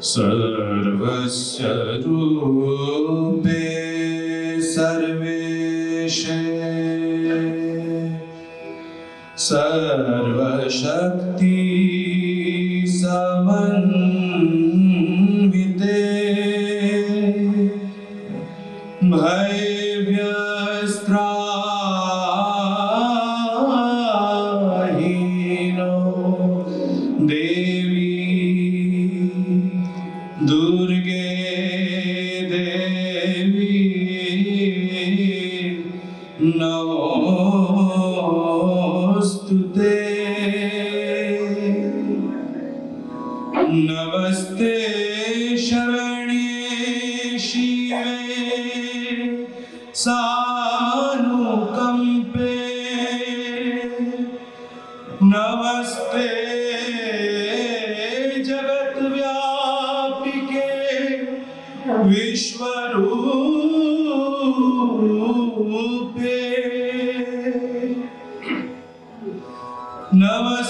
सर्वस्य रूपे सर्वेशे। सर्वशक्ति नमोऽस्तु ते नमस्ते शरण्ये शिवे। सानुकम्पे। नमस्ते जगद्व्यापिके विश्वरूपे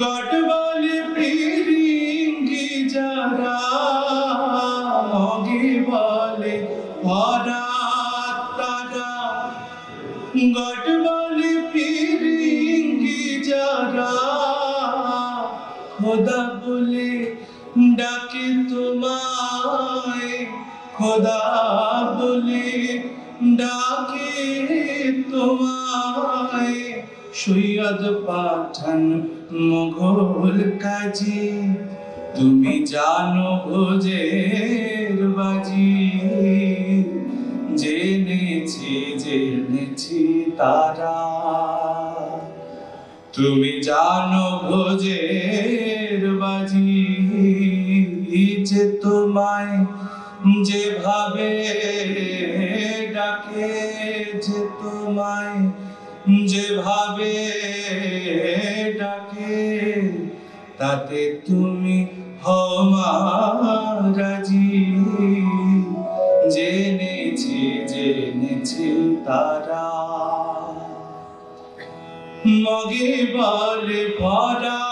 গট বলে পিরিঙ্গি যারা মগে বলে ভরা তারা। গট বলে পিরিঙ্গি যারা খোদা বলে ডাকে তোমায়। খোদা বলে ডাকে তোমায়। সৈয়দ পাঠান মোঘল কাজী। তুমি জানো ভোজের বাজি। জেনেছি জেনেছি তারা। তুমি জানো ভোজের বাজি। যে তোমায় যেভাবে ডাকে, যে তোমায় যেভাবে ডাকে তাতে তুমি হাজি জেনেছি জেনেছি তারা। মগে বলে ভরা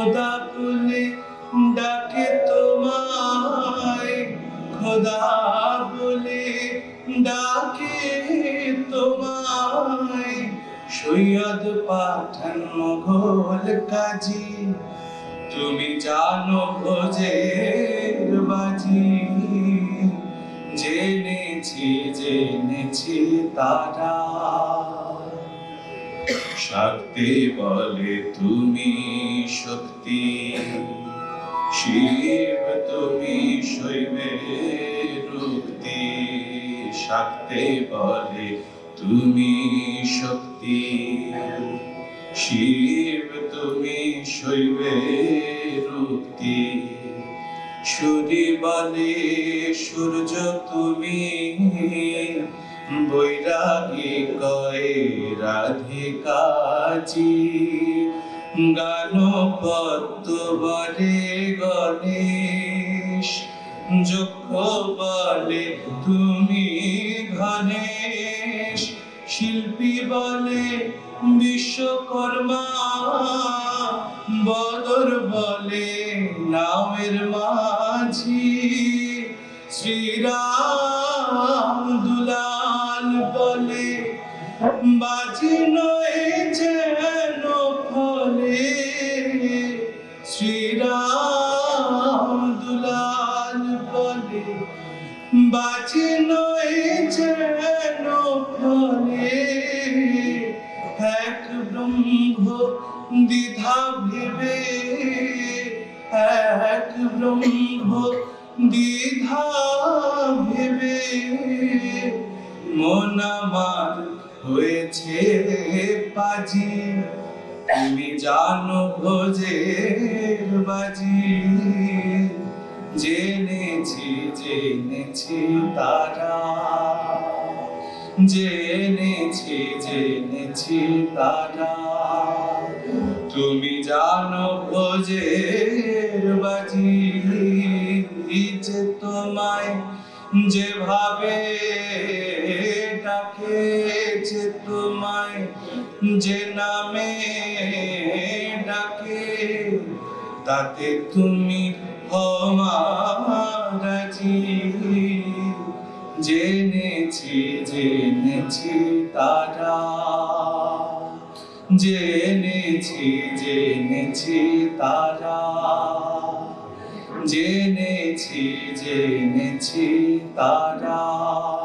খোদা বলে ডাকে তোমায়। খোদা বলে ডাকে তোমায়। সৈয়দ পাঠান মোঘল কাজী, তুমি জানো ভোজের বাজি। জেনেছি জেনেছি তারা। শক্তি বলে তুমি শক্তি। শিব তুমি শৈবে রুক্তি শক্তি বলে তুমি শক্তি। শিব তুমি শৈবে রুক্তি সূর্য বলে সূর্য তুমি বৈরাগী কয়ে রাধিকাচি গান পদ্ম বলে গণেশ যক্ষ বলে তুমি গণেশ শিল্পী বলে বিশ্বকর্মা, বদর বলে নামের মাঝি। শ্রীরাম দুলাল বলে, বাজি নয় যেন ফলে। শ্রীরাম দুলাল বলে, বাজি নয় যেন ফলে। এক ব্রহ্ম দ্বিধা ভেবে, এক ব্রহ্ম দ্বিধা ভেবে। মন আমার হয়েছে পাজি। তুমি জানো ভোজের বাজি। জেনেছি জেনেছি তারা। জেনেছি জেনেছি তারা। তুমি জানো ভোজের বাজি। তোমায় যেভাবে ডাকে যে তোমায়, যে নামে ডাকে, তাতে তুমি হমারাজি জেনেছি জেনেছি তারা। জেনেছি জেনেছি তারা। জেনেছি জেনেছি তারা।